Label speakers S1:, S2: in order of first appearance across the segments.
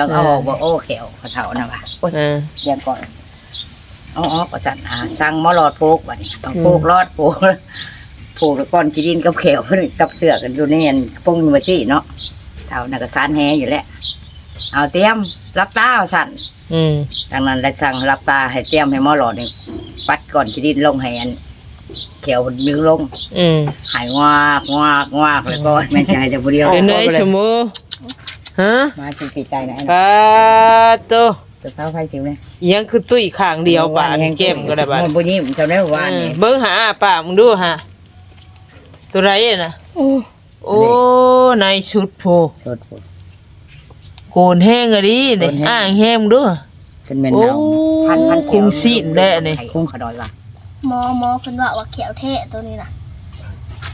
S1: ต้องเอาออกบ่โอ้เขียวเขาเฒ่านะว่ะโอ้ย
S2: เออ
S1: เรียงก่อนเอาออกก็สั่นหาสั่งหมอหลอดโพกบัดนี้ต้องโพกรอดโพกโพกแล้วก้อนจีดินกับเขียวกับเสือกันอยู่ในอันปงมาจี้เนาะเฒ่าน่ะก็สานแฮอยู่แล้วเอาเตรียมรับตาเอาสั่น
S2: อืม
S1: ดังนั้นได้สั่งรับตาให้เตรียมให้หมอหลอดนี่ปัดก่อนจีดินลงให้อันเขียวดึงลง
S2: อืม
S1: หายงากงากงากแล้วก็แม่ชายจะบ่เดียว
S2: เป็นไงชมู ฮะ
S1: มาจนกี่ใจไหน
S2: ปาโต
S1: ตัวเท้าไฟสิวเนี่ย
S2: ยังคือตุ้ยข้างเดียวบาดเก็มก็ได้บาด
S1: มันบ่ยิ้มเจ้าแน่ว่า
S2: อืม
S1: นี่
S2: เบิ่งหาปากมึงดูฮะตัวไรอะนะโอ้ในชุดโพ
S1: โทษพูด
S2: โกนแห้งอะดินี่
S1: โกนแห้ง
S2: อ้างแห้งมึงดู
S1: เป็นแม่น
S2: โอ้
S1: เนาพันพัน
S2: คงซีดแน่นี่
S1: คงขดอยว่ะ
S3: หมอหมอเพิ่นว่าว่าเขียวเทะตัวนี้นะ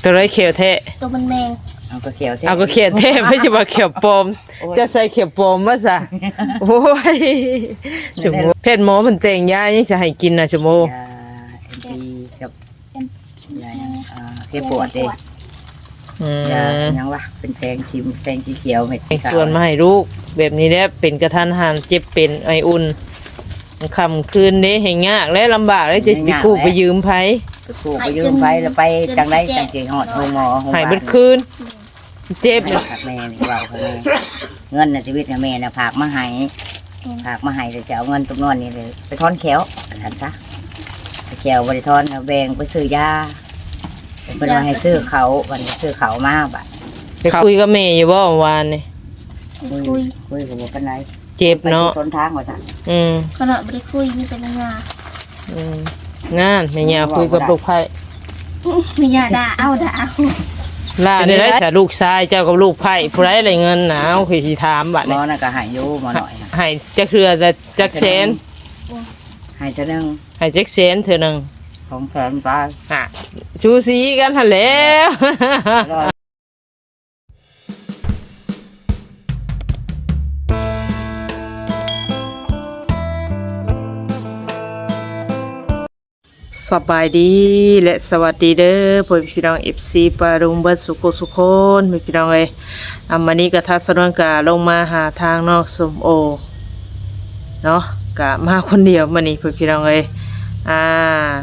S2: ตัวไรเขียวแท้
S3: ตัวมันแมง
S1: เอาก็เขียว
S2: เอาก็เขียวแท้ไม่ใช่ว่าเขียวปลอม จะใส่เขียวปลอมมาซะโอ้ยชมพูเพศหมอมันแต่งยายังจะให้กินนะชมพู
S1: ยาเอ็นดีกับยาอ่าแก้ปวดเด้
S2: อื
S1: ยามยังวะเป็นแทงชิมแทงสีเขียวเม็ด
S2: ไอ้ส่วนมาให้ลูกแบบนี้แหละเป็นกระทันหันเจ็บเป็นไออุ่นคำคืนนี้ให้ยากและลำบากแล้วจะไปกู้ไปยืมไผ
S1: ไปกู้ไปยืมไปแล้วไปจังไดจังสิฮอดโรงหมอโรงพยา
S2: ให้
S1: บาล
S2: เบิดคืน เจ็บ
S1: แม่กับแม่นี่เว้ากับแม่เงินในชีวิตเนี่ยแม่น่ะฝากมาให้ฝากมาให้เลยจะเอาเงินตรงนั้นนี่เลยไปถอนแขวอันนั้นซะไปแขวบ่ได้ถอนเอาแบ่งไปซื้อยาเพิ่นว่าให้ซื้อเขาวันนี้ซื้อเขามาบัด
S2: ไปคุยกับแม่อยู่บ่เมื่อวานนี่
S3: ไม่คุย
S1: คุยกับบ่ปานใด
S2: เจ็บเนาะ
S1: ไปที่ต้นทางว่าซั่น
S2: อืม
S3: ขนาดไม่ได้คุยมีเป็นงา
S2: อืมงานแม่ยาคุยกับลูกไผ่
S3: มียาด่าเอาด่าเอา
S2: ล่านี่ได้แต่ลูกชายเจ้ากับลูกไผ่ผู้ใดอะไรเงินหนาวคือสิถามบัด
S1: หม
S2: นี้
S1: อนั่นก็ให้อยู่หมอหน่อยนะ
S2: ให้จักเทื่อจะจักแสน
S1: ให้เท่านึง
S2: ให้จักแสนเทื่อหนึง
S1: ของแสนไป
S2: อะชูสีกันหั่นแหล้ว สบายดีและสวัสดีเด้อพ่อพี่น้อง FC ปารุงเบิดสุโขสุคนพี่น้องเอ้ยอามานี้ก็ทัศนวนกาลงมาหาทางนอกสมโอเนาะกะมาคนเดียวมานี่พ่อพี่น้องเอ้ยอ่า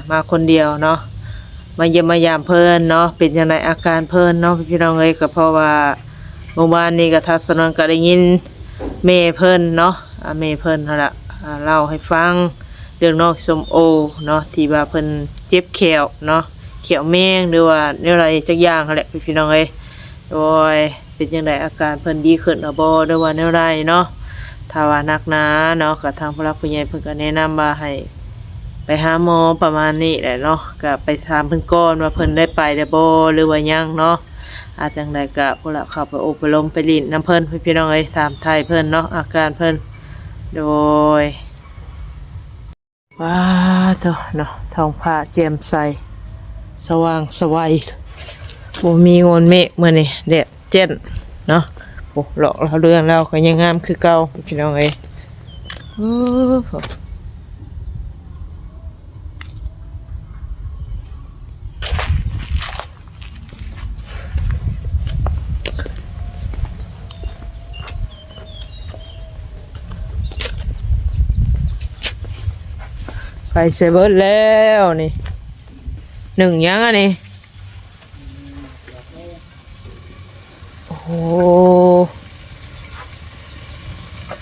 S2: มาคนเดียวเนาะมาเยี่ยมมายามเพิ่นเนาะเป็นจังไดอาการเพิ่นเนาะพี่น้องเอ้ยก็เพราะว่าเมื่อวานนี้ก็ทัศนวนก็ได้ยินแม่เพิ่นเนาะอ่าแม่เพิ่นนั่นล่ะเล่าให้ฟัง เรื่องนอกสมโอเนาะที่ว่าเพิ่นเจ็บแขวเนาะแขวแมงหรือว่าแนวออะไรจักอย่างนั่นแหละพี่น้องเอ้ยโดยเป็นจังไดอาการเพิ่นดีขึ้นหรือบ่หรือว่าแนวใดเนาะถ้าว่านักหนาเนาะก็ทางผู้หลักผู้ใหญ่เพิ่นก็แนะนำว่าให้ไปหาหมอประมาณนี้แหละเนาะก็ไปถามเพิ่นก่อนว่าเพิ่นได้ไปได้บ่หรือว่ายังเนาะอาจจังไดก็ผู้หลักเข้าไปอบรมไปลิ้นน้ำเพิ่นพี่น้องเอ้ยถามไทยเพิ่นเนาะอาการเพิ่นโดย ว้าเถอะเนาะทองผ้าแจ่มใส สว่างสวัยบ่มีงนเมฆมื้อนี้แดดเจ็นเนาะโอ้หลอกเราเรื่องเราก็ยังงามคือเก่าพี่น้องเอ้ยโอ้ ไปเซเบิร์แล้วนี่หนึ่งยังอะนี่โอ้โห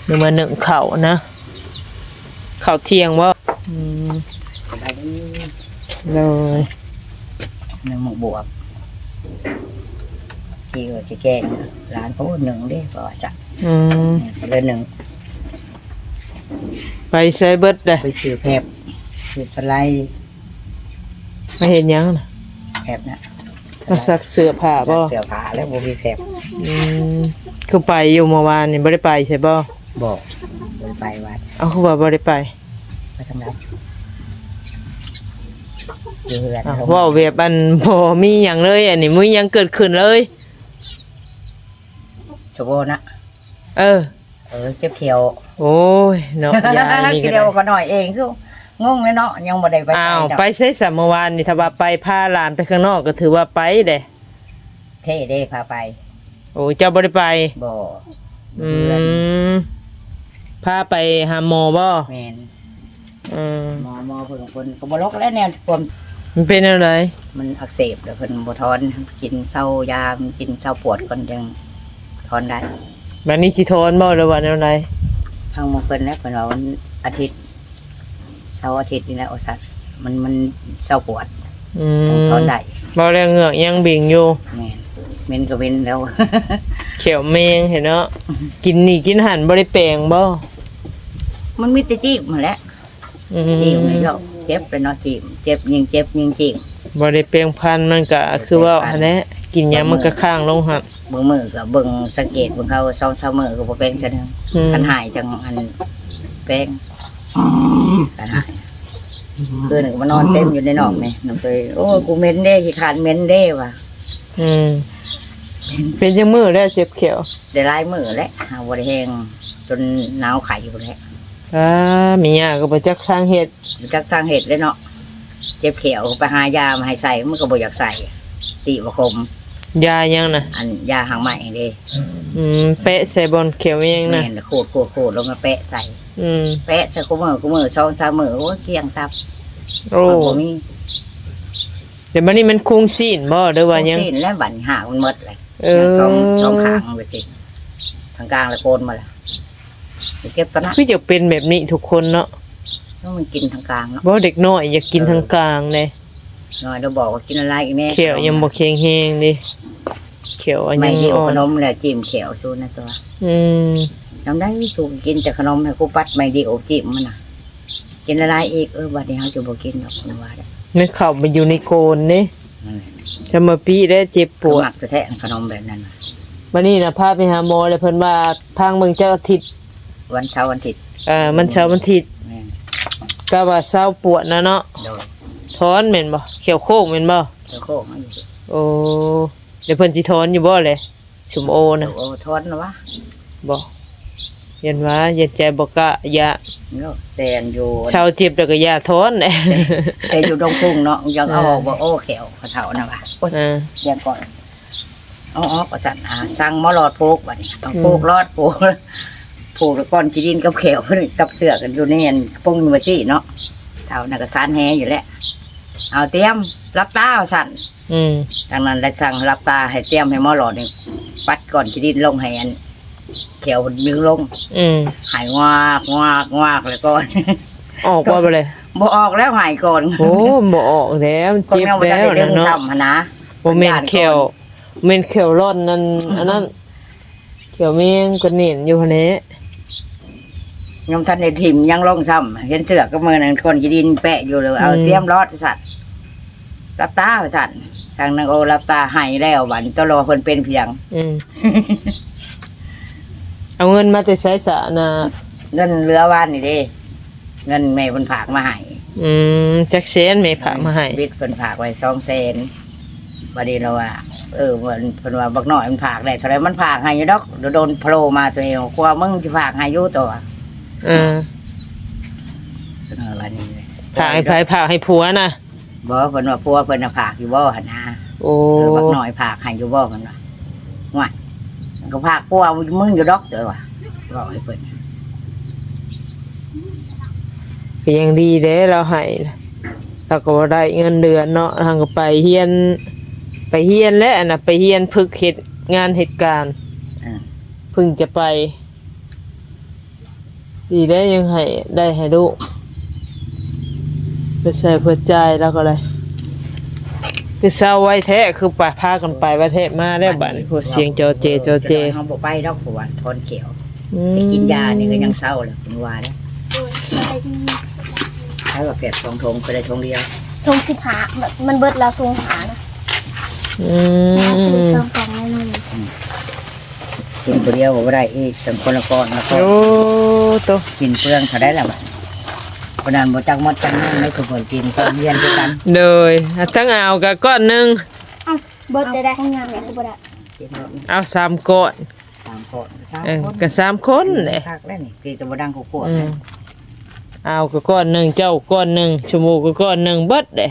S2: หนึ่งมาหนึ่งเข่านะเข่าเที่ยงว่าอืม
S1: สบายดี
S2: เลย
S1: หนึ่งหมกบวบที่ก็จะแกงร้านเขาหนึ่งเด้บ่ว่าซั่น
S2: อืม
S1: เลยหนึ่ง
S2: ไปเซเบิร์เลย
S1: ไปซื้อแผบ ซื้อสไลด์
S2: ไม่เห็นยังนะ
S1: แผบนะ
S2: มาสักเสื้อผ้าป่ะ
S1: เสื้อผ้าแล้วบ่มีแผบ
S2: อืมคือไปอยู่เมื่อวานนี่ไม่ได้ไปใช่ป่ะ
S1: บอกบ่ไปวัด
S2: เอาคือว่าไม่ได้ไป
S1: ไปทางนั้นอยู่เฮือน
S2: อ้าวเว่าเวียบันพอมีอย่างเลยอันนี้มีหยังเกิดขึ้นเลย
S1: สโบนะ
S2: เออ
S1: เออเจ็บเขียว
S2: โอ้ยเนาะยายนี่ก็
S1: เดี
S2: ได้
S1: ยวก็หน่อยเองคือ งงเลยเนาะยังบ่ได้ไป
S2: อ้าว
S1: ดอก
S2: ไปใช้สามเมื่อวานนี่ถ้าว่าไปพาหลานไปข้างนอกก็ถือว่าไปเด้
S1: เท่เด้พาไป
S2: โอ้ยเจ้าบ่ได้ไป
S1: บ่
S2: อืมพาไปหาหมอบ่
S1: แม่น
S2: อืม
S1: หมอหมอเพิ่นเพิ่นก็บ่ลกแล้วแนวความ
S2: มันเป็นอะไร
S1: มันอักเสบแล้วเพิ่นบ่ทอนกินเศร้ายามกินเศร้าปวดก่อนจังทอนได้
S2: บัดนี้สิทอนบ่หรือว่าแนวใด
S1: ทางหมอเพิ่นแล้วเพิ่นว่าวันอาทิตย์ เสาร์อาทิตย์นี่แหละโอสัตว์มันมันเศร้าปวด
S2: อื
S1: ต้อง
S2: ม
S1: ทอนได้
S2: บ่แรงเหงือกยังบิ่งอยู่
S1: แม่นเม้นก็เว้นแล้ว
S2: เขียวแมงเห็นเนาะกินนี่กินหันบ่ได้แปลงบ่
S1: มันมีแต่จีบมาแหล้ว
S2: อืม
S1: จีบนี่ก็เจ็บไปเนาะจีบเจ็บยิงเจ็บยิงจีบ
S2: บ่ได้แปลงพันธุ์มันก็คือว่าอันนี้กินหยังมันก็ข้างลงหั่น
S1: เบิ่งมือก็เบิ่งสังเกตเบิ่งเขาสองสามมือก็บ่เป็นจังนึง
S2: อืม
S1: คันหายจังอันแป้ง คันหายคือหนึ่งมานอนเต็มอยู่ในนอกนี่นำไปโอ้กูเหม็นเด้ขี้ขานเหม็นเด้ว่ะ
S2: อืมเป็นจังมือแล้วเจ็บเขียว
S1: ได้หลายมือแล้วหาบ่ได้แห้งจนหนาวไข่อยู่แล้ว
S2: อ่ามีหยาก็บ่จักทางเฮ็ด
S1: รู้จักทางเห็ดเลยเนาะเจ็บเขียวไปหายามาให้ใส่มันก็บ่อยากใส่ติบ่คม
S2: ยายังน่ะ
S1: อันยาหางใหม่เด้
S2: อืมเปะใส่บอลเขียวยัง
S1: แม่
S2: น่ะ
S1: นโคตรโคตรโคตรลงมาแปะใส่
S2: อืม
S1: แปะใส่กูมือกูมือสองสามมือโอ้ยเกลียงตับ
S2: โอ้
S1: บ่มี
S2: เดี๋ยวบัดนี้มันคงซีนบ่หรือว่ายัง
S1: สิ้นแล้วบัดนี้หามันหมดเลย
S2: เออ
S1: สองสองข้างไปสิทางกลางแล้วโกนมาละไปเก็บตอนนั้น
S2: คือจะเป็นแบบนี้ทุกคนเนาะ
S1: ต้องมันกินทางกลางเนาะ
S2: บ่เด็กน้อยอยากกินทางกลางเลย
S1: น้อยเราบอกว่ากินอะไรอีกแน่
S2: เขียวยังบ่แข็งแรงดิเขียวอัน
S1: ไม่
S2: ยัง
S1: เดียว
S2: อ่อ
S1: ข
S2: น
S1: นมแหละจิ้มเขียวชูนะตัว
S2: อืม
S1: น้ำได้ชูกินแต่ขนมให้กูปัดไม่เดียวจิ้มมันน่ะ กินอะไรอีกเออบัดนี้เขาจะบ่กินหรอกมันว่าได้
S2: มันเข้ามาอยู่ในโกนนี่
S1: นั่นแหละ
S2: จะมาปีได้เจ็บปวด
S1: หมักจะแทะขนมแบบนั้นน่ะ
S2: วันนี้นะพาไปหาหมอเลยเพิ่นว่าพังเบิ่งเจ้าอาทิตย์
S1: วันเช้าร์วันอาทิตย์
S2: เอ่อมันเช้าวันอาทิตย์
S1: แม่น
S2: ก็ว่าเช้าปวดนะเนาะ
S1: โดย
S2: ถอนแม่นบ่เขียวโคกแม่นบ่
S1: เจ้าโคกมาอยู่สิ
S2: โอ้เดี๋ยวเพิ่นสิถอนอยู่บ่เลยสุมโอนะ
S1: โอ้ทอนนะวะ
S2: บ่ เย็นว่าเย็นใจบ่กะยา
S1: เนาะแต่อันอยู่
S2: เช้าเจ็บแล้วก็ยาถอนแหละ
S1: แต่อยู่ตรงพุ่งเนาะยังเอาออกบ่โอ้แขวเขาเท่านะวะโอ้ย
S2: อ่า
S1: เรียงก่อนเอาออกก็สั่นหาสั่งหมอหลอดผูกบัดนี้ต้องผูกรอดผูกผูกแล้วก้อนจีดินกับแขวกับเสือกันอยู่ในอันปุ้งมาจี้เนาะเท่านักสานแฮอยู่แล้วเอาเตรียมรับตาเอาสั่น
S2: อืม
S1: ดังนั้นได้สั่งรับตาให้เตรียมให้หมอหลอดนี่ปัดก่อนจีดินลงให้อัน แขวมันดึงลง
S2: อืม
S1: หายงากงากงากเลยก่อน
S2: ออกว่าบ่เลย
S1: บ่ออกแล้วหายก่อน
S2: โอ้บ่ออกแล้วมัน
S1: คน
S2: เจ็บ
S1: เราบ่
S2: แล้
S1: ได้
S2: ว
S1: ดึ
S2: นะ
S1: ง
S2: เนาะ
S1: ซ้ำหั้นนะ
S2: บ่แม่นเขียวแม่นเขียวร่อนนั่นอันนั้นเขียวเมียงก็เน้นอยู่หั่นแหละ
S1: ยมท่านในถิ่มยังลงซ้ำเห็นเสือกับมือนั่นคนจีดินแปะอยู่เลยเอาเตรียมรอดสัตว์รับตาสัตว์ช่างนางโอรับตาใหายแล้วบัดนต้องรอคนเป็นเพียง
S2: อืม เอาเงินมาแต่ใช้สะนะ
S1: เงินเหลือวานนี่เด้เงินแม่คนฝากมาให้
S2: อืมจักเซนแม่พามาให้
S1: วิทย์คนฝากไว้สองเซนบัดนี้เราว่าเออมันเพิ่นว่าบักน้อยมันฝากได้เท่าไรมันฝากให้อยู่ดอกเดี๋ยวโดนโผล่มาตัวเองกลัวมึงจะฝากให้อยู่ตัว
S2: เออ
S1: เออวันนี้เลย
S2: พาให้ไผพาให้ผัวนะ
S1: บอกว่าเพิ่นว่าพัวเพิ่นน่ะฝากอยู่บ่หั่นนะ
S2: โอ้
S1: เออบักน้อยผากให้อยู่บ่กันว่าว่ามัน ก็ผากกลัวมึงอยู่ดอกเด้อว่ะบอกให้เพิ่น
S2: ก็ยังดีเด้เราให้เราก็บ่ได้เงินเดือนเนาะทางก็ไปเฮียน ไปเฮียนแล้วน่ะไปเฮียนฝึกเฮ็ดงานเหตุการณ์
S1: อ่า
S2: เพิ่งจะไป ดีได้ยังให้ได้ให้ลูกเพื่อใช้เพื่อจ่ายแล้วก็เลย คือเศร้าไว้แท้คือไปพากันไปประเทศมาแล้วบัดนี้พวกเสียงจอเจจอเจ
S1: เฮาบ่ไปดอกผัวาทนเขียว
S2: อืม
S1: ไปกินยานี่ก็ยังเศร้าเลยคุณว่าเด้อ
S3: โดยไปดี
S1: ใช้ว่าเปียกทองทงไปได้ทงเดียว
S3: ทงสิบหาแบบมันเบิดแล้วทงหานะ
S2: อื
S3: แล้วซื้อ
S2: ม
S3: เติมกล่องให้มัน
S1: กินตัวเดียวก็บ่ได้อีกจำคนละก้อนแล้วก็
S2: โอ้ตัว
S1: กินเปลืองเท่าได้ล่ะบัด เพราะนั้นบ่จักหมดจังนั้นไม่ทุกคนกินก็เรียนด้วยกัน
S2: เลยตั้งเอากับก้อนหนึ่ง
S3: เอ้าเบิดได้ได้ห้องงานเนี่ยคือบ่ได้
S1: กินหมดนี่
S2: เอาสามก้อน
S1: สามก้อนสาม
S2: เออ
S1: ก้อน
S2: กับสามคนเลย
S1: คักแล้วนี่กินแต่บ่ดังกูปวด
S2: อืมเอากับก้อนหนึ่งเจ้าก้อนหนึ่งชมูกกับก้อนหนึ่งเบิดเลย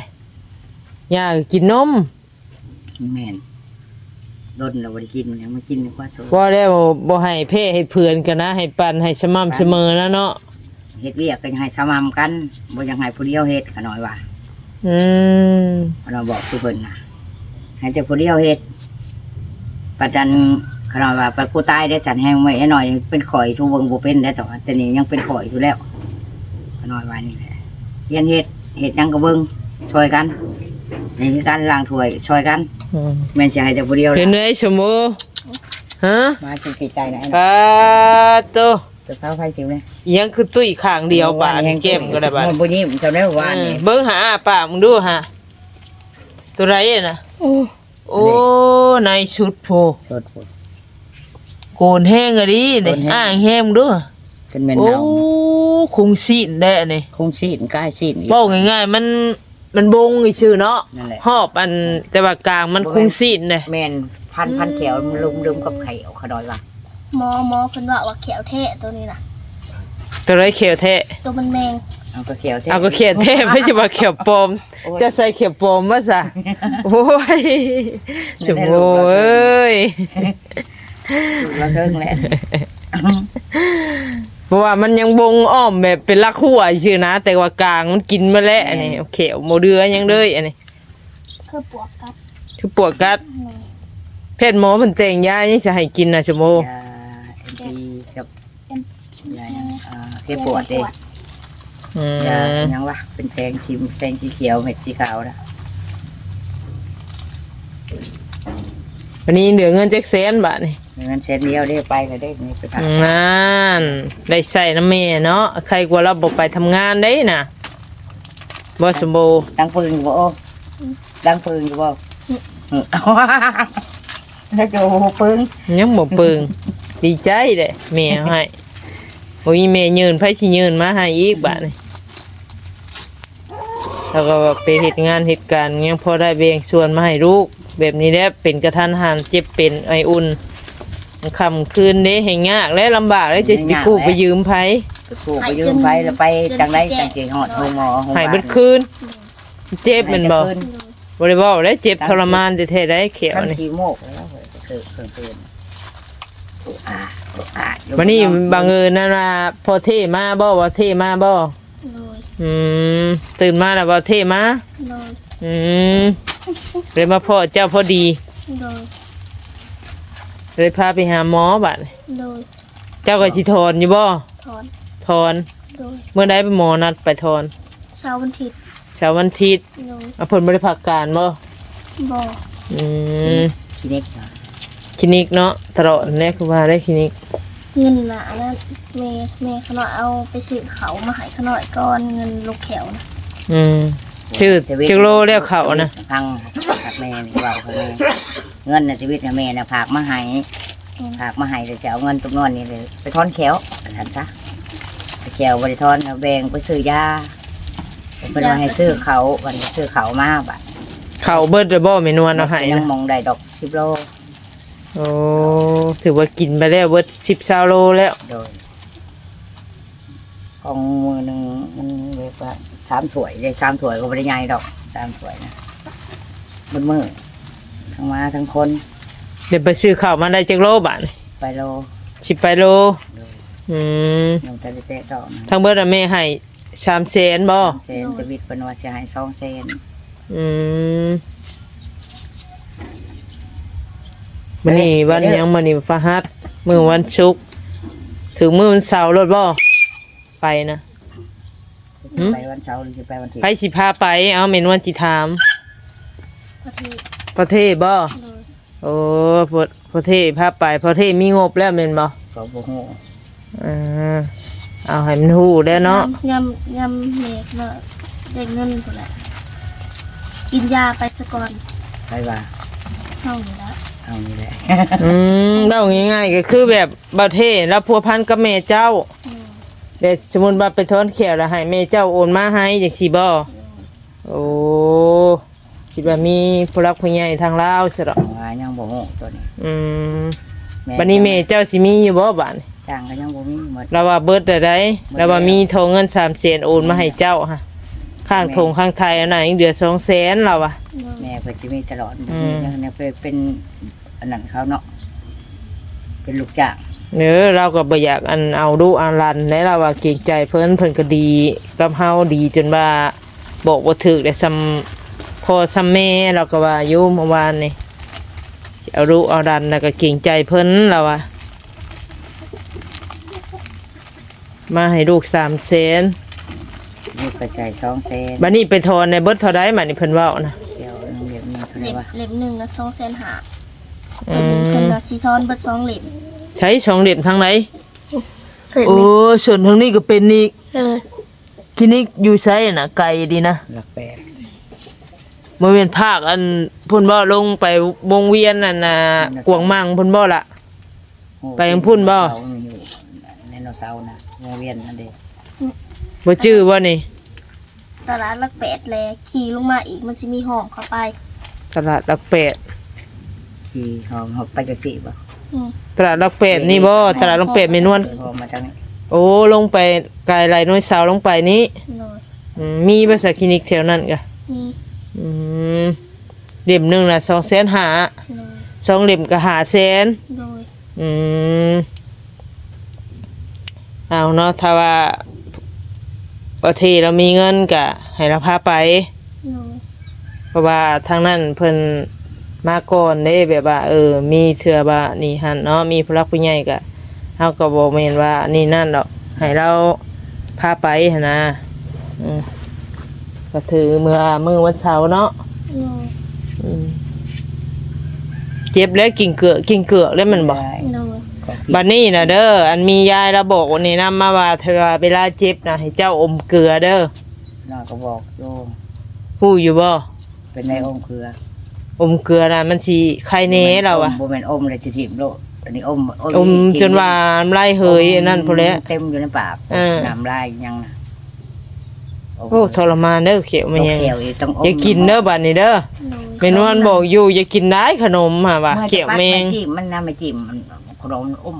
S2: ยาก็กินนม
S1: แม่นดนเราบ่ได้กินยังมากินกว่าโซ
S2: ว่าแล้วบ่ให้เพ่ให้เพื่อนกันนะให้ปันให้สม่ำเสมอนะเนาะ
S1: เฮ็ดเรียกกันให้สม่ำกันบ่อยังให้ผู้เดียวเฮ็ดขน้อยว่า
S2: อืม
S1: เราบอกทุกคนนะให้แต่ผู้เดียวเฮ็ดปัจจันขน้อยว่าปัจกูตายได้จันแห้งไว้ให้หน่อย เป็นข่อยชูเบิงบ่เป็นได้แต่ว่าแต่นี่ยังเป็นข่อยอยู่แล้วขน้อยว่านี่แหละเรียนเฮ็ดเฮ็ดหยังก็เบิ่งช่วยกันนี่คือการล้างถ้วยช่วยกัน
S2: อืม
S1: แม่นสิให้แต่ผู้เดียว
S2: เห็นได้ชมโมฮะ
S1: มาจนกี่ใจไหน
S2: ปาโต
S1: ตัวเท้าไฟสิวเนี่ย
S2: ยังคือตุ้ยข้างเดียวบาดเก็บก็ได้บาด
S1: มันบ่ยิ้มจำได้ว่า
S2: เออ
S1: นี่
S2: เบิ่งหาปากมึงดูฮะตัวไรอะนะ
S3: โอ้
S2: โอ้ในชุดโพ
S1: สดพุ่น
S2: โกนแห้งอะดิเนี่ย
S1: โกนแห้ง
S2: อ่างแห้งมึงดู
S1: เป็นแม่น
S2: โอ้
S1: เนา
S2: คงซีนได้อันนี่
S1: คงซีนกายซีนอีก
S2: บอกง่ายๆมันมันบงอีชื่อเนาะ
S1: นั่นแหละ
S2: หอบอันแต่ว่ากลางมันคงซีนเลย
S1: แม่นพันพันแขวมันลุมลุมกับไข่เอาขดอยว่า
S3: หมอหมอเพิ่นว่าว่าเขียวเทะตัวนี้น่ะ
S2: ตัวไรเขียวแท้
S3: ตัวมันแมง
S1: เอาก็แขว
S2: เอาก็เขียวแท้ไม่ใช่ว่าเขียวปลอมจะใส่เขียวปลอมมาซะโอ้ยสมโมเอ้ย
S1: เราเซิงแหละ
S2: เพราะว่ามันยังบงอ้อมแบบเป็นลักหัวชื่อนะ แต่ว่ากลางมันกินมาแล้วอันนี้เขียวโมเดือยังเลยอันนี้
S3: คือปวกกัด
S2: คือปวดกัดเพศหมอมันแต่งยายังจะให้กินนะสมโม
S1: ยาเอ็นพีกับยาอ่าแก้ปวดเด้
S2: อื
S1: ยาม ยังวะเป็นแตงชิมแตงสีเขียวเม็ดสีขาวนะ
S2: วันนี้เหลือเงินแจ็คแสนบาทนี่
S1: เงินเส้นเดียวได้ไปเลยได้นี่ไปพัก
S2: งานได้ใส่น้ำเมเนาะใครกลัวเราบอกไปทำงานได้น่ะบ่สมโบ
S1: ดังปืนอยู่บ่โอ้ดังปืนอยู่บ่อืมเอาแล้วจะโอ้โหปืน
S2: ยังบ่เปิงดีใจเด้แม่ให้ โอ้ยแม่ยืนไผสิยืนมาให้อีกบาทนี่แล้วก็ไปเฮ็ดงานเหตุการณ์ยังพอได้แบ่งส่วนมาให้ลูก แบบนี้แหละเป็นกระทันหันเจ็บเป็นไออุ่นค่ำคืนเด้ให้ยากและลำบากแล้วจะไปกู้ไปยืมไผ
S1: ไปกู้ไปยืมไปแล้วไปจังไรจังเกหอดโรงหมอโรงพ
S2: ให้
S1: ยาบาล
S2: เบิดคืน เจ็บแมันบ่
S1: ให้จะคืน
S2: บ่ได้เว้าแล้วเจ็บทรมานแท้ๆได้เขียว
S1: ทั้ง
S2: นี่
S1: ทีโมกแล้วเว้ยเกิดเกิดเกิดอ่าอ่า
S2: วันนี้บังเอิญนั่นว่าพอเท่มาบ่ว่าเท่มาบ่
S3: เลย
S2: อืมตื่นมาแล้วว่าเท่มา
S3: เลย
S2: อืมเลยมาพ่อเจ้าพอดี
S3: เลย
S2: เลยพาไปหาหมอบัดนี้
S3: เลย
S2: เจ้าก็สิถอนอยู่บ่
S3: ถอน
S2: ถอน
S3: เลย
S2: เมื่อใดไปหมอนัดไปถอน
S3: เช้าวันอาทิตย์
S2: เช้าวันอาทิตย์
S3: เลย
S2: เอาเพิ่นบ่ได้พักการบ่
S3: บ่
S2: อืม
S1: คลินิกเหรอ
S2: คลินิกเนาะตลอดแน่คือว่าได้คลินิก
S3: เงินน่ะนั่นแม่แม่ขน่อยเอาไปซื้อเขามาให้ขน่อยก่อนเงินลูกแขวนะ
S2: อืมชื่อจักโลแล้วเขานะ
S1: พังกับแม่นี่เว่ากับแม่เงินในชีวิตเนี่ยแม่นะผากมาให้ผากมาให้เลยจะเอาเงินตรงนอนนี่เลยไปทอนแขวทันซะไปแขวบริทอนเอาแบ่งไปซื้อยาเป็นว่าให้ซื้อเขาวันนี้ซื้อเขามาบัด
S2: เขาเบิดเลยบ่แม่นวลเอาให้
S1: ยั
S2: นะ
S1: งมองได้ดอกสิบโล
S2: โอ้ถือว่ากินไปแล้วเบิด10 20โลแล้ว
S1: โดยกองมือหนึ่งมันเรียกว่าสามถ้วยได้สามถ้วยก็ไม่ได้ใหญ่ดอกสามถ้วยนะบนมือทั้งมาทั้งคน
S2: เดี๋ยวไปซื้อข้าวมาได้จักโลบาทนี่
S1: ไปโล
S2: สิบไปโลอืม
S1: ยังจะได้แตะต่อนะ
S2: ทั้งเบิดอะแม่ให้สามแสนบ่
S1: เซนจะวิทย์เป็นว่าจะให้สองเซน
S2: อืม มันนี่วันหยังมันนี่ฟาฮัดมือวันศุกร์ถึงมือวันเสาร์รถบ่ไปนะ หืม
S1: ไปวันเสาร์หรือจะไปวันอาที่
S2: ไปสิพาไป เอาเมนวันจิถาม
S3: พอดี
S2: ประเทศบ่
S3: เลย
S2: โอ้ประประเทศพาไปประเทศมีงบแล้วเมนบ่
S1: ก็บ่ฮู้
S2: อ่าเอาให้มันฮู้ได้เนาะ
S3: ยำยำเมกเนาะได้เงินพุ่นแหละกินยาไปซะก่อน
S1: ไปว่า
S3: เท่านี้แล้ว
S1: เอานี่แหละ
S2: อืมเล่าง่ายๆก็คือแบบประเทศแล้วพัวพันกับแม่เจ้า
S3: อืม
S2: เดี๋ยวสมมุติว่าไปทอนแขวแล้วให้แม่เจ้าโอนมาให้จังซี่บ่โอ้คิดว่ามีผู้รักผู้ใหญ่ทางลาวซะดอก
S1: ว่ายังบ่ฮู้ตัวนี้
S2: อืมบัดนี้แม่เจ้าสิมีอยู่บ่บัดนี้
S1: จ้างก็ยังบ่มีหมด
S2: เราว่าเบิดได้ไดเราว่ามีโทรเงิน3แสนโอนมาให้เจ้าฮะข้างทงข้างไทยอันนั้นอีกเดือน2แสนเราอะ
S3: เลย
S1: แม่เพิ่นสิมีตลอด
S2: อืม
S1: ยังเนี่ยเป็นเป็น อันนั้นเขาเนาะเป็นลูกจ้าง
S2: เนื้อเราก็บ่อยากอันเอาดูอันรันและเราว่าเกรงใจเพิ่นเพิ่นก็ดีกับเฮาดีจนว่าบอกบ่ถูกได้ซ้ำพ่อซ้ำแม่เราก็ว่าอยู่เมื่อวานนี่สิเอาดูเอารันแล้วก็เกรงใจเพิ่นเราว่ามาให้ลูก3แสน
S1: ลูกกระจายสองเซน
S2: บัดนี้ไปทอนในเบิดเท่าใดบัดนี้เพิ่นเว้านะ
S1: เขียวน้องเรียบนี่เท่าไห
S3: เล็
S1: ร่
S3: บ
S1: วะ
S3: เล็บหนึ่งนะสองแสนหา
S2: อื
S3: เพิ่น
S2: ม
S3: น่ะสีทอนเบิดสองเล็บ
S2: ใช้สองเหลี่ยมทางไหน
S3: เห็น
S2: โอ้
S3: ไหม
S2: ส่วนทางนี้ก็เป็นอีก
S3: เออ
S2: คลินิกอยู่ไสน่ะไกลดีนะ
S1: หลักแปด
S2: บ่แม่นภาคอันพุ่นบ่ลงไปวงเวียนนั่นน่ะกวางมังพุ่นบ่ล่ะ
S1: โอ้
S2: ไปยังพุ่นบ่
S1: เขามีอยู่ในโนเสาร์นะวงเวียนนั่นเด้
S2: บ่จื้อบ่นี่
S3: ตลาดหลักแปดแลขี่ลงมาอีกมันสิมีห้องเข้าไป
S2: ตลาดหลักแปด
S1: ขี่ห้องเขาไปจะสี่บ่
S3: อืม
S2: ตลาดหลักแปดนี่บ่ตลาดหลักแปดแม่นวล
S1: เดินห้องมาทางนี้
S2: โอ้ลงไปไกลไหลน้อยสาวลงไปนี้
S3: โดย
S2: อืมมีภาษาคลินิกแถวนั้นกะ
S3: มี
S2: อืมเล่มหนึงน่ะ200,000
S3: โดย
S2: สองเล่มก็500,000
S3: โดย
S2: อืมเอาเนาะถ้าว่าประเทศเรามีเงินก็ให้เราพาไป
S3: โดย
S2: เพราะว่าทางนั้นเพิ่น มาก่อนเด้แบบว่า เออ มีเถื่อว่านี่หันเนาะมีผู้รักผู้ใหญ่ก็เฮาก็บ่แม่นว่า นี่นั่นดอกให้เราพาไปหันนะอืมก็ถือเมื่อมื้อวันเสาร์เนาะ
S3: โดย
S2: อืมเจ็บแล้วกินเกลือกินเกลือแล้วมันบ่
S1: ได้
S3: โดย
S1: ก็ขี่
S2: บัดนี้นะเด้ออันมียายระบอกวันนี้นำมาว่าเธอเวลาเจ็บนะให้เจ้าอมเกลือเด้อ
S1: น้องก็บอกโยม
S2: ฮู้อยู่บ่
S1: เป็นในองค์เครือ
S2: อมเกลือน่ะมันสิไข้เนเราอะ
S1: บ่แม่นอมเลยสิทิมโลดอันนี้อม
S2: อมจนว่าน้ำลายเหยอันนั่นพุ่นแหละ
S1: เต็มอยู่ในปาก
S2: เออ
S1: น้ำลายยังนะ
S2: โอ้ทรมานเด้อเขียว
S1: มั
S2: มันนยัง
S1: เขียวอีกต้องอม
S2: อย่ากินเด้อบัดนี้เด้อ
S3: โดย
S2: เมนวนบอกอยู่อย่ากินได้ขนมห่ะว่ะ
S1: มื่อ
S2: เขียว
S1: จะปัด
S2: แมง
S1: จิ้มมันน้ำไม่จิ้มมันขนมอม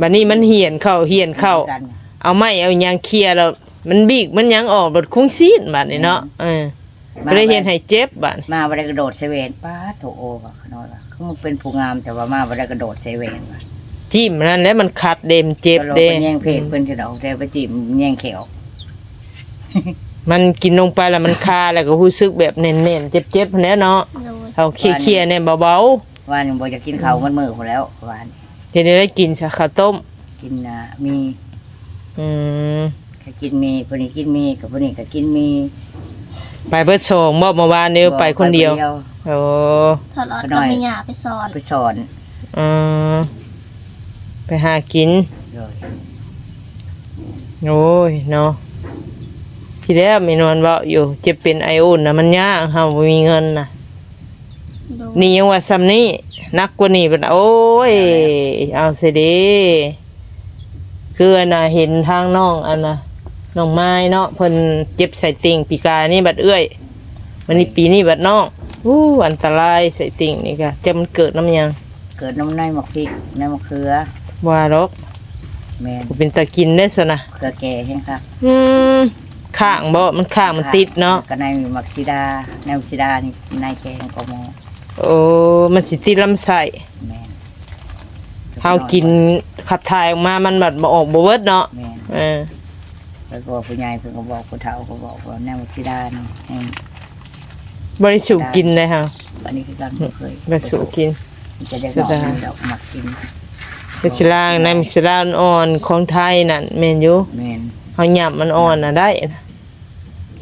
S2: บัดนี้มันเหี่ยนเข้าเหี่ยนเข้า
S1: กัน
S2: เอาไม้เอาหยังเคลียร์แล้วมันบีกมันหยังออกบดคงซีดบัดนี้เนาะเออ บ่ได้เห็นให้เจ็บบัด
S1: มาบ่ได้กระโดดเซเว่นป้าโถโอ้ว่ะขน้อยว่ะคือมันเป็นผู้งามแต่ว่ามาบ่ได้กระโดดเซเว่นว่ะ
S2: จิ้มนั่นแหล้วมันคัดเดมเจ็บ
S1: เรา
S2: เด้
S1: ไปแย่งเพศเพิ่นจะเอาแต่ไปจิ้มแย่งเขียว
S2: มันกินลงไปแล้วมันคาแล้วก็รู้สึกแบบเน่นๆเจ็บๆแน่เนาะ
S3: โดย
S2: เอาเคลียร์ๆเนี่ยเบา
S1: ว่านี่บ่จะกินข้าวมันมื้อพอแล้วว่านี่
S2: ๆทีนี้ได้กินสาข้าวต้ม
S1: กินน่ะมี
S2: อืม
S1: ก็กินมีคนนี้กินมีกับคนนี้ก็กินมี
S2: ไปเบิดโชงบ่เมื่อวานนี้ไปคนเดียว โอ้
S3: ถอดออดก็มีหยาไปสอน
S1: ไปสอน
S2: อืมไปหากิน
S1: เลย
S2: โอ้ยเนาะทีแรกมีนวลเว้าอยู่จะเป็นไออุ่นน่ะมันยากเฮาบ่มีเงินน่ะ
S3: โดย
S2: นี่ยังว่าซ้ำนี้นักกว่านี้เป็นโอ้ย เอาสิเดีคืออันน่ะเห็นทางน้องอันน่ะ น้องไม้เนาะเพิ่นเจ็บใส่ติ่งปีกายนี่บัดเอื้อยมันนี่ปีนี้บัดน้องอู้อันตรายใส่ติ่งนี่ก็จะมันเกิดน้ำหยัง
S1: เกิดน้ำในหมกพริกในหมกเขือ
S2: ว่าหรอก
S1: แมน
S2: บ่เป็นตากินได้ซะนะ
S1: เขือแก่แห้งครับ
S2: อืมข้างบ่มันข้างมันติดเนาะ
S1: ก็ในมีมักซิดาในมักซิดานี่ในแข็งกมอ
S2: โอ้มันสิติดลำไส้
S1: แมน
S2: เฮากินขับถ่ายออกมามันบัดบ่ออกบ่เบิดเนาะ
S1: แมน
S2: เออ
S1: แล้วก็ผู้ใหญ่เพิ่นก็บอกผู้เฒ่าก็บอกว่าในมักซิดานี่แห้ง
S2: บริสุทธิ์กินเลยค่ะ
S1: อันนี้คือการบ่เคย
S2: บริสุทธิ์กิน
S1: จะได้
S2: สุ
S1: บอ
S2: ด
S1: กาดอกหมักกิน
S2: มิสลางนะมิสลางอ่อนของไทยนั่นแม่นอยู่
S1: แมน
S2: เฮาหยับมันอ่อนน่ะได้นะ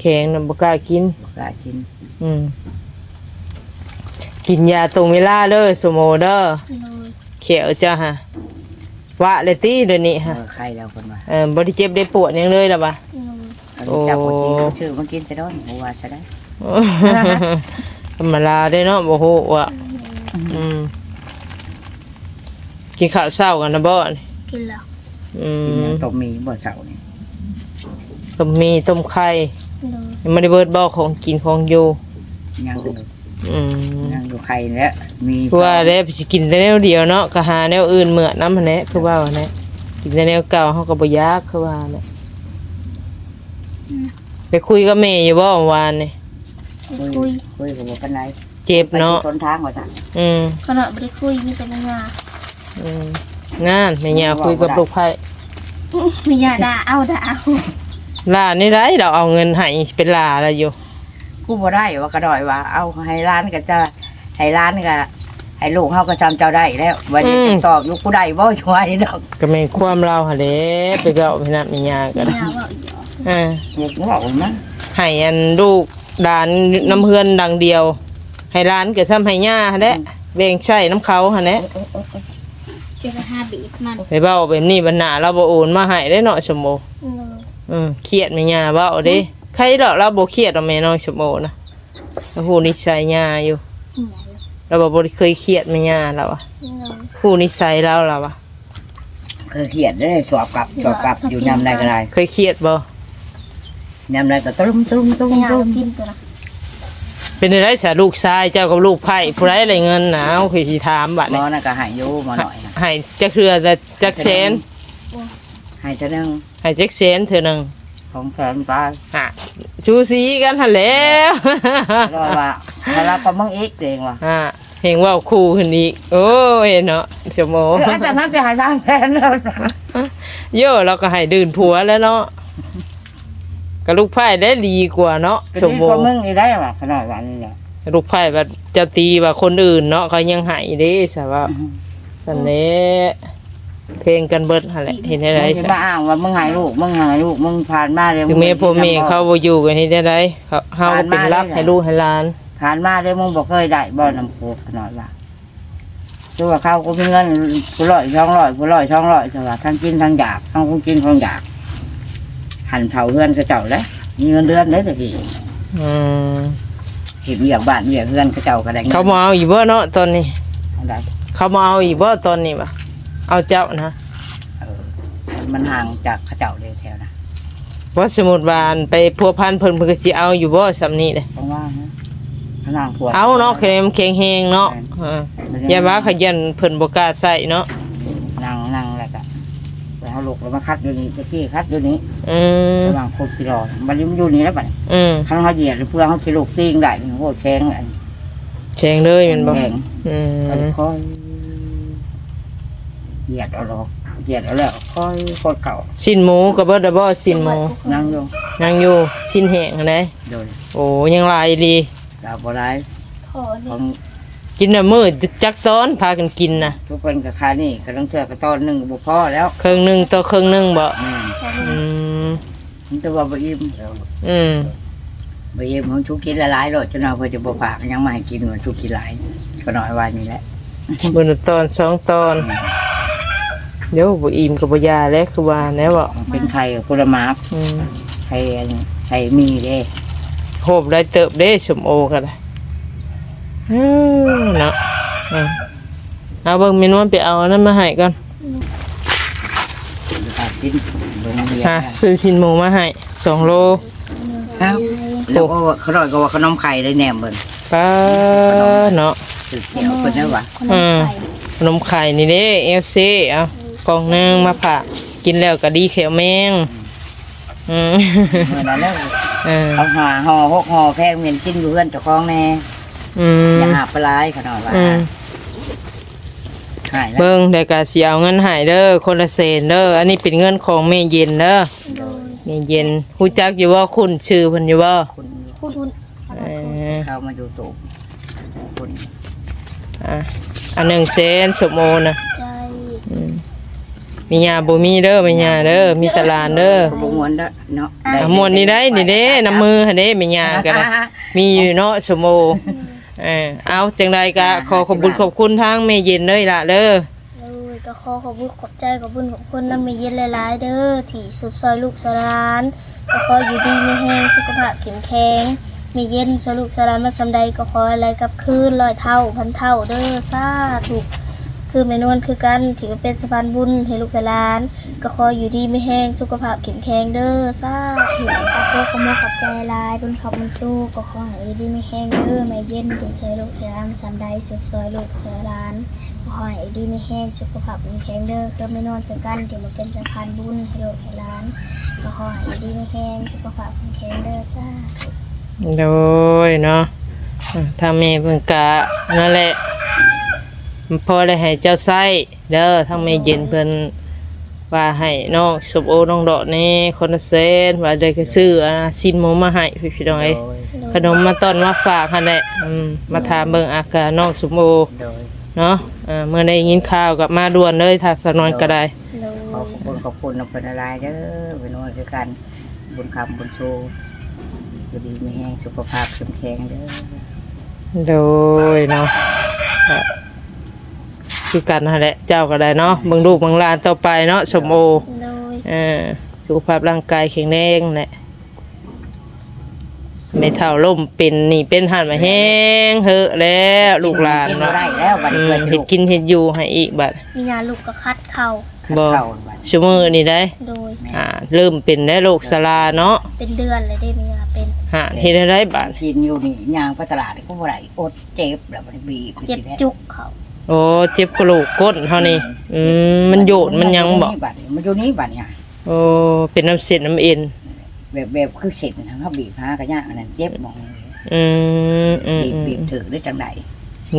S2: แข็งน่ะบ่กล้ากิน
S1: บ่กล้ากิน
S2: อืมกินยาตรงเวลาเด้อสมโมเด้อ
S3: โดย
S2: เขียวจ้ะฮะ วะเลยติเดี๋ยวนี้
S1: เอ
S2: ฮะ
S1: อใครแล้วคนว่า
S2: เออบ่ได้เจ็บได้ปวดหยังเลยล่ะบ่ะ
S3: โดย
S1: อันนี้จับบ่กินก็ชื่อมันกินแต่โดนบ่ว่าซะได้
S2: ธรรมดาได้เนาะบ่ฮู้ว่าอืมกินข้าวเช้ากันนะบ่นี่
S3: กินแล้ว
S2: อื
S1: กินหยั
S2: ม
S1: งต้มมีบ่เช้านี่
S2: ต้มมีต้มไข่
S3: โดย
S2: ยังไม่ได้เบิดบ่ของกินของอยู่
S1: ยังอยู่
S2: อืม
S1: ยังอยู่ไข่แล้วมี
S2: คือว่าได้สิกินแต่แนวเดียวเนาะก็หาแนวอื่นเหมือนน้ำหั้นแหละคือว่าว่าแหละกินแต่แนวเก่าเฮาก็บ่อยากคือว่าแหละไปคุยกับแม่อยู่บ่เมื่อวานนี่
S3: ไป
S1: คุย
S3: คุย
S1: คุยกับบ่ปานใด
S2: เจ็บเนาะ
S1: ไปที่ต้นทางว่าสั่น
S2: อืม
S3: ขนาดไม่ได้คุยมีแต่ปัญญา
S2: อืมงานแม่ยาคุยกับลูกไผ่
S3: มียาด่าเอาด่าเอา
S2: ลานี่ได้เราเอาเงินให้เป็นลาแล้วอยู่
S1: กูบ่ได้ว่ากระดอยว่า เอาให้ร้านก็จะให้ร้านก็ให้ลูกเฮาก็จำเจ้าได้แล้วว่าจะตอบอยู่กูได้บ่ช่วยดอก
S2: ก็แม่นความเราหั่นแหละไปเก็เอาไปนับแม่ยาก็
S3: มี
S2: ได้
S3: ยาว่าอีกเหรอ
S2: อ่า
S1: อยากบอกนะ
S2: ให้อันลูกดานน้ำเฮือนดังเดียว ให้ร้านก็ซ้ำให้ย่าหั่นแหละแบ่งใช้น้ำเขาหั่นแหละ
S3: เจอห้าบีบมัน
S2: ไปเว้าแบบนี้บรรณาเราบ่โอนมาให้ได้เนาะสมโม
S3: เลย
S2: อืมเครียดแม่ย่าเว้าเด้ ใครดอกเราบ่เครียดดอกแม่น้องสมโมนะเราฮู้นิสัยย่าอยู่
S3: เหี่ย
S2: เราบ่บ่ได้เคยเครียดแม่ย่าเราอะ
S3: เลย
S2: ฮู้นิสัยเราเราอะ
S1: เคยเขียนได้สอบกลับสอบกลับอยู่ยามใดก็ได้
S2: เคยเครียดบ่
S1: ยามใดก็ตุ้มตุ้มตุ้ม
S3: มียา
S1: ตุ้ม
S3: กินตัวนะ
S2: เป็นได้สาลูกชายเจ้ากับลูกไผ่ผู้ใดได้เงินน่ะเอาคือสิถามบัด
S1: หม
S2: นี้
S1: อน่ะก็ให้อยู่หมอหน่อยนะ
S2: ให้จักเครือแต่จักแสน
S1: ให้เท่านึง
S2: ให้จักแสนเทื่อหนึง
S1: ของแสนไป
S2: อะชูสีกันหั่นแหล้ว
S1: รอยว่าถ้าเราก็มึงอีกเองว่ะ
S2: อ่าเห็นว่าคู่ขึ้นอีกโอ้ยเนาะสมโม
S1: เอออาจารย์น่าจะหายสามแสนแล้วนะ
S2: โย่เราก็ให้ดื่นผัวแล้วเนาะกับลูกไผ่ได้ดีกว่าเนาะ
S1: เป็น
S2: สม
S1: นี่
S2: บู
S1: ก็
S2: ร
S1: มึ
S2: ณ์
S1: งอีได้ว่ะขนาดวันนี้แหละ
S2: ลูกไผ่แบบจะตีว่าคนอื่นเนาะเขายังให้เด้สว่าสันเน่ เพลงกันเบิดหั่นแหละเห็นได้ไร
S1: มึงจะมาอ้างว่ามึงหายลูกมึงหายลูกมึงผ่านมาเลย
S2: ถึงแม่พ่อแม่เขาบ่อยู่กันเห็นได้ไรเขาเฮาก็เป็นรักให้ลูกให้หลาน
S1: ผ่านมาเลยมึงบอกเคยได้บ่น้ำโคกขนาดว่าตัวาเขาก็มีเงินผู้ร้อยช่องร้อยผู้ร้อยช่องร้อยสว่าทั้งกินทั้งอยากทั้งคงกินทั้งอยาก หันเผาเพื่อนกระเจ้าแล้วมีเงินเดือนได้อตะกี้
S2: อืม
S1: เห็นอย่างบ้านอย่างเพื่อนกระเจ้าก็ได้งิน
S2: เขามาเอาอีกบ่เนาะตอนนี้
S1: อะไร
S2: เขามาเอาอีกบ่ตอนนี้บ่ เอาเจ้านะ
S1: เออมันห่างจากกระเจ้าเลยแถวนะ
S2: ว่าสมมุติว่าอันไปพัวพันเพิ่นเพิ่นก็สิเอาอยู่บ่สำนี้เด้
S1: เพราะว่านะพนังปวด
S2: เอาเนาะแข็งแข็งแฮงเนาะเอออย่าว่าขยันเพิ่นบ่กล้าใส่เนาะ
S1: นั่งนั่งแล้วก็ไปเอาลูกแล้วมาคัดอยู่นี่ตะกี้คัดอยู่นี่
S2: อืม
S1: ระหว่างโคตรกิโลมันยุ่อยู่นี่แล้วบัด
S2: อืม
S1: ข้างเขาเหยียดเพื่อเขาสิลูกตีงได้โอ้แข็งอัน
S2: แข็งเลยแม่นบ่
S1: แข็ง
S2: อื
S1: ก็
S2: ม
S1: ค่อย เหยียดเอาหรอกเหยียดเอาแล้วค่อยค่อยเก่า
S2: สิ้นหมูก็เบิดดอกบ่สิ้นหมู
S1: นั่งอยู่
S2: ยังอยู่สิ้นแห้งอันใด
S1: โดย
S2: โอ้ยังหลายดี
S1: ดาวบ่ได้
S3: ขอ
S1: ข
S3: นี่
S1: อง
S2: กินน่ะมื้อจักตอนพากันกินน่ะ
S1: ทุกคนกับคานี่กำลังเทือกระตอนหนึ่งบุพ่อแล้ว
S2: ครึ่งหนึงต่อครึ่งหนึงบ่
S1: อืม
S3: ขอ
S2: อืม
S1: มันตัวบะอิ่ม
S2: อืม
S1: บะอิ่มของชุกกินละลายเลยจนเอาเพื่อจะบ่ฝากยังมาให้กินเหมือนชุกกินหลายก็น้อยว่านี่แหละ
S2: มื้อละตอนสองตอน เดี๋ยวบ่อิ่มก็บ่ยาแล้วคือว่าแน่บ่
S1: มันเป็นไข่กับผลไม้
S2: อืม
S1: ไข่อันนี้ไข่มีเด้
S2: โหบได้เติบเด้สมโอก็ได้อือเนาะอืมเอาเบิ่งเมนูไปเอาอันนั้นมาให้ก่อน
S1: ฝากกินโรงเรียน
S2: ฮะซื้อชิ้นหมูมาให้สองโล
S1: ครับแล้วก็เขาดอยก็ว่าขนมไข่ได้แหนมเบิ่ง
S2: ป้าเนาะ
S1: สืบเกี่ยวคนนั้นวะ
S3: คนนั้นใส่
S2: ขนมไข่นี่เด้ FC เอา กล่องหนึงมาผ่ากินแล้วก็ดีแขวแมงอืม
S1: เมื่อนั้นแล้ว
S2: เออ
S1: เอาห่อห่อหกห่อแพงเหม็นกินอยู่เพื่อนเจ้าของแน่
S2: อืม
S1: อย่าหาปลาไหลายขนาดว่า
S2: อืม
S1: ใช่แล้ว
S2: เบิ่งได้ก็สิเอาเงินให้เด้อคนละเศษเด้ออันนี้เป็นเงินของแม่เย็นเด้อ
S3: โดย
S2: แม่เย็นฮู้จักอยู่ว่าคุณชื่อเพิ่นอยู่บ่
S1: คุณ
S3: พูดพูด
S2: เออ
S1: เข้ามาอยู่ตูบคุณ
S2: อะอันหนึ่งเซนสมโอนะ
S3: ใจ
S2: มี ยาบ่มีเด้อมียาเด้อมีตลาดเด้อ
S1: ขบวนเด้อเนาะ
S2: อะมวนนี่ได้นี่เด้น้ำมือหั่นเด้มียากันนะมีอยู่เนาะสมโอเออเอาจังใดก็ขอขอบคุณขอบคุณทางแม่เย็นเด้อล่ะเด้อ
S3: เลยก็ขอขอบคุณขอบใจขอบคุณขอบคุณน้ำมีเย็นหลายๆเด้อที่สุดซอยลูกสลานก็ขออยู่ดีมีแห้งสุขภาพแข็งแข็งมีเย็นสลูกสลานมาสำใดก็ขออะไรกับคืนร้อยเท่าพันเท่าเด้อสาธุ คือแม่นวลคือกันถือว่าเป็นสะพานบุญให้ลูกหลาน ก็ขออยู่ดีไม่แห้งสุขภาพแข็งแรงเด้อซ่าถือขอบคุณขโมยขอบใจหลายบุญขอบมันสู้ก็ขอให้อยู่ดีไม่แห้งเด้อไม่เย็นถึงซอยลูกเสือร้านสามใดสุดซอยลูกเสือร้านก็ขอให้อยู่ดีไม่แห้งสุขภาพแข็งแรงเด้อคือไม่นอนคือกันถือมาเป็นสะพานบุญให้ลูกหลานก็ขอให้อยู่ดีไม่แห้งสุขภาพแข็งแรงเด้อซ่า
S2: โดยเนาะอ่าทางแม่เพิ่นกะนั่นแหละ พอได้ให้เจ้าไส้เด้อทางแม่เย็นเพิ่นว่าให้น้องสมโอน้องดอกนี่คนละเซนว่าได้ก็ซื้ออ่าซินหมูมาให้พี่ๆน้องเอ้ย
S1: โดย
S2: ขนมมาต้อนมาฝากหั่นแหละอืมมาถามเบิ่งอาการน้องสมโอ
S1: โดย
S2: เนาะอ่าเมื่อได้ยินข่าวกับมาด่วนเลยถ้าสนอนก็ได้
S3: โด
S1: ขอยบคุณขอบคุณน้ำเป็นอะไรเด้อเป็นวันคือกันบุญคำบุญชูอยู่ดีมีแห้งสุขภาพเข้มแข็งเด้อ
S2: โดยเนาะก็ คือกันนั่นแหละเจ้าก็ได้เนาะเบิ่งลูกเบิ่งหลานต่อไปเนาะสมโอ
S3: โดย
S2: เออสุขภาพร่างกายแข็งแรงแหละไม่เท่าล่มเป็นนี่เป็นหันมาแห้งเหอะแล้วลูกหลาน
S1: กินบ่
S2: เนาะ
S1: ได้แล้วบัด
S2: อื
S1: นี้
S2: ม
S1: เพื่อน
S2: เฮ็ดกินเฮ็ดอยู่ให้อีกบัด
S3: มียาลูกก็คัดเข่า
S2: บ่
S1: เข้าบัด
S2: ชั่วมือนี่ได้
S3: โดย
S2: อ่า เริ่มเป็นได้โรคสลาเนาะ
S3: เป็นเดือนเลยได้มียาเป็น
S2: หาเฮ็ดได้บัด
S1: กินอยู่นี่ย่างไปตลาดก็บ่ได้อดเจ็บแล้วมันบีบ
S3: เจ็บ
S1: สิแน่
S3: จุกเขา
S2: โอ้เจ็บกระโหลกก้นเฮานี่อืมมันโยดมันหยังบ่
S1: บัดนี้มันอยู่นี่บัดเนี่ย
S2: โอ้เป็นน้ำเส้นน้ำเอ็น
S1: แบบแบบคือเสร็จนะเขาบีบหากระยางอันนั้นเจ็บหมอง
S2: อืมอืม
S1: บีบ
S2: อื
S1: บี
S2: ม
S1: บถือได้จังได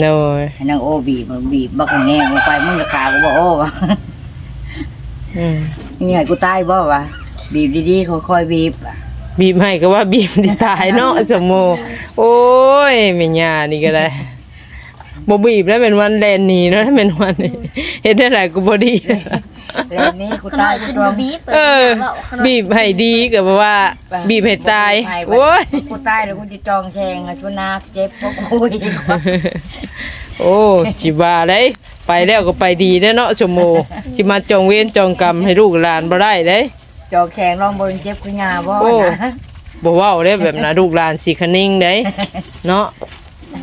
S2: โดย
S1: ให้นางโอบีบมันบีบบักแง่ลงไปมึงจะขากูบ่โอ้วะ
S2: อืม
S1: นี่ไงกูตายบ่วะบีบดีๆค่อยๆบีบอะ
S2: บีบให้ก็ว่าบีบที่ตายเนาะสมโมโอ้ยแม่ย่านี่ก็ได้ บ่บีบแล้วเป็นวันแลนหนีเนาะถ้าเป็นวันนี้เฮ็ดได้หลายก็บ่ดี
S1: แล้วนี่กู
S3: ขน
S1: ตามย
S3: จน
S1: ตัว
S3: บ่บีบ
S2: เออ
S3: ว้าขนม
S2: บีบให้ดีก็บ่ว่า บีบให้ตาย
S1: ไปไป
S2: โอ้ย
S1: กูตายแล้วกูจะจองแทงอะชวนาเจ็บเพราะกูอีกว่ะ
S2: โอ้สิบาได้ไปแล้วก็ไปดีเด้อเนาะสมโมสิมาจองเวรจองกรรมให้ลูกหลานบ่ได้เด้
S1: จองแขงลองเบิ่งเจ็บกูหญ้าบ่
S2: โอ้
S1: นะ
S2: บ่เว้าได้แบบน่ะลูกหลานสิคะนิ่งได้ เนาะ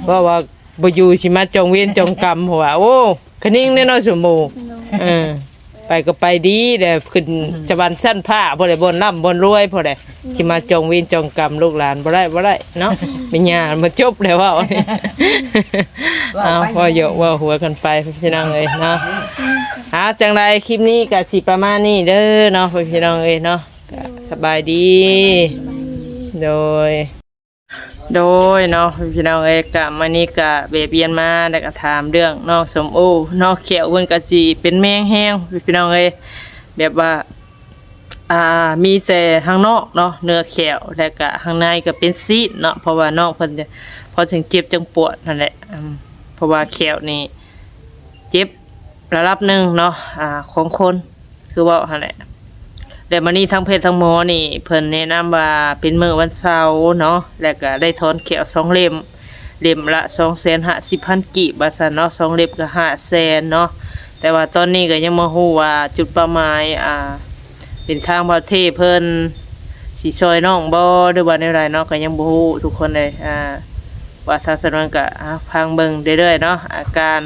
S2: ว่าว่า บ่อยู่สิมาจองเวรจองกรรมหัวาโอ้คะนิ่งแน่เนาะสมโม
S3: โดย
S2: เออไปก็ไปดีแต่ขึ้นสวรรค์ชั้นผ้าบ่ได้บ่นร่ำบ่นรวยพอได้สิมาจองเวรจองกรรมลูกหลานบ่ได้บ่ได้เนาะเป็นหยังมาจบแล้วเว่าเอาพอเยอะว่าหัวกันไปพี่น้องเอ้ยเนาะหาจังไดคลิปนี้ก็สิประมาณนี้เด้อเนาะพี่น้องเอ้ยเนาะก็สบายดี โดย โดยเนาะพี่น้องเอกกะมานี่กะเบเบียนมาแล้วก็ถามเรื่องนอกสมโอนอกเขียวเพิ่นก็สิเป็นแมงแห้งพี่น้องเอยแบบว่าอ่ามีแต่ข้างนอกเนาะเนื้อแขวแล้วก็ข้างในก็เป็นซีดเนาะเพราะว่านอกเพิ่นพอถึงเจ็บจังปวดนั่นแหละเพราะว่าแขวนี่เจ็บระดับหนึ่งเนาะอ่าของคนคือว่าหั่นแหละ แต่มานี่ทั้งเพศทั้งหมอนี่เพิ่นแนะนำว่าเป็นมื้อวันเสาร์เนาะแล้วก็ได้ถอนแขวสองเล่มเล่มละ250,000กีบบาทซั่นเนาะสองเล่มก็500,000เนาะแต่ว่าตอนนี้ก็ยังบ่ฮู้ว่าจุดประมายอ่า เป็นทางประเทศเพิ่นสิซอยน้องบ่หรือว่าในไรเนาะก็ยังบ่ฮู้ทุกคนเลยอ่าว่าทางสนวนก็พังเบิ่งเรื่อยๆเนาะอาการ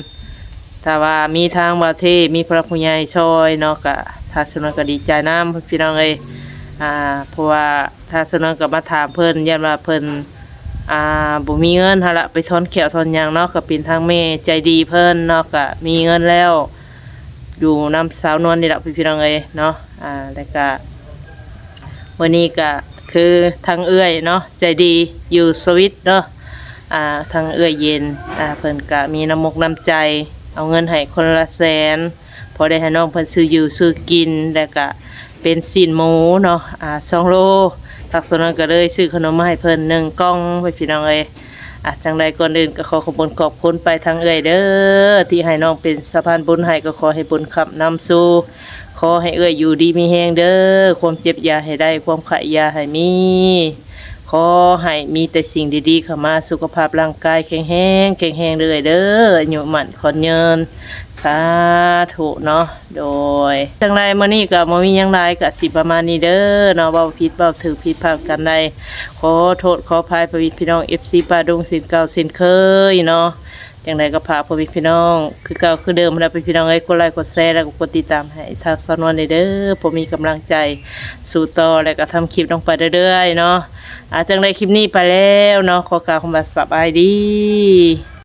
S2: ถ้าว่ามีทางประเทศมีพระผู้ใหญ่ช่วยเนาะก็ ทาสนวนก็ดีใจนํพี่น้องเอ้ยอ่าเพราะว่าทาสนวนก็มาถามเพิ่นยันว่าเพิ่นอ่าบ่มีเงินหั่นละไปถอนแขวถอนยังเนาะก็เป็นทางแม่ใจดีเพิ่นเนาะก็มีเงินแล้ว อยู่น้ำสาวนวลนี่แหละพี่ๆน้องเอ้ยเนาะอ่าแล้วก็วันนี้ก็คือทางเอื้อยเนาะใจดีอยู่สวิตเนาะอ่าทางเอื้อยเย็นอ่าเพิ่นก็มีน้ำมกน้ำใจ เอาเงินให้คนละแสน พอได้ให้น้องเพิ่นซื้ออยู่ซื้อกินแล้วก็เป็นสินหมูเนาะอ่าสองโลทักษนั้นก็เลยซื้อขนมมาให้เพิ่นหนึ่งกล่องไปพี่น้องเอ้ยอะจังใดก่อนอื่นก็ขอขอบคุณขอบคุณไปทางเอ่ยเด้อที่ให้น้องเป็นสะพานบุญให้ก็ขอให้บุญขับนำสู่ขอให้เอ่ยอยู่ดีมีแหงเด้อความเจ็บยาให้ได้ความขายยาให้มี ขอให้มีแต่สิ่งดีๆเข้ามาสุขภาพร่างกายแข็งแรงแข็งแรงเลยเด้ออายุหมันขอนเยินสาธุเนาะโดยจังไรมื้อนี้ก็บ่มีหยังหลายก็สิประมาณนี้เด้อเนาะเว้าผิดเว้าถูกผิดพลาดกันใดขอโทษขออภัยพระวิทพี่น้อง FC ปาดงสินเก่าสินเคยเนาะ อย่างไรก็พาพระวิทย์พี่น้อง คือเก่าคือเดิมแล้วพี่น้องเอ้ยกดไลค์กดแชร์แล้วก็กดติดตามให้ทางสนวนเด้อผมมีกำลังใจสู่ต่อแล้วก็ทำคลิปลงไปเรื่อยๆเนาะอาจังไดคลิปนี้ไปแล้วเนาะขอกล่าวคำว่าสบายดี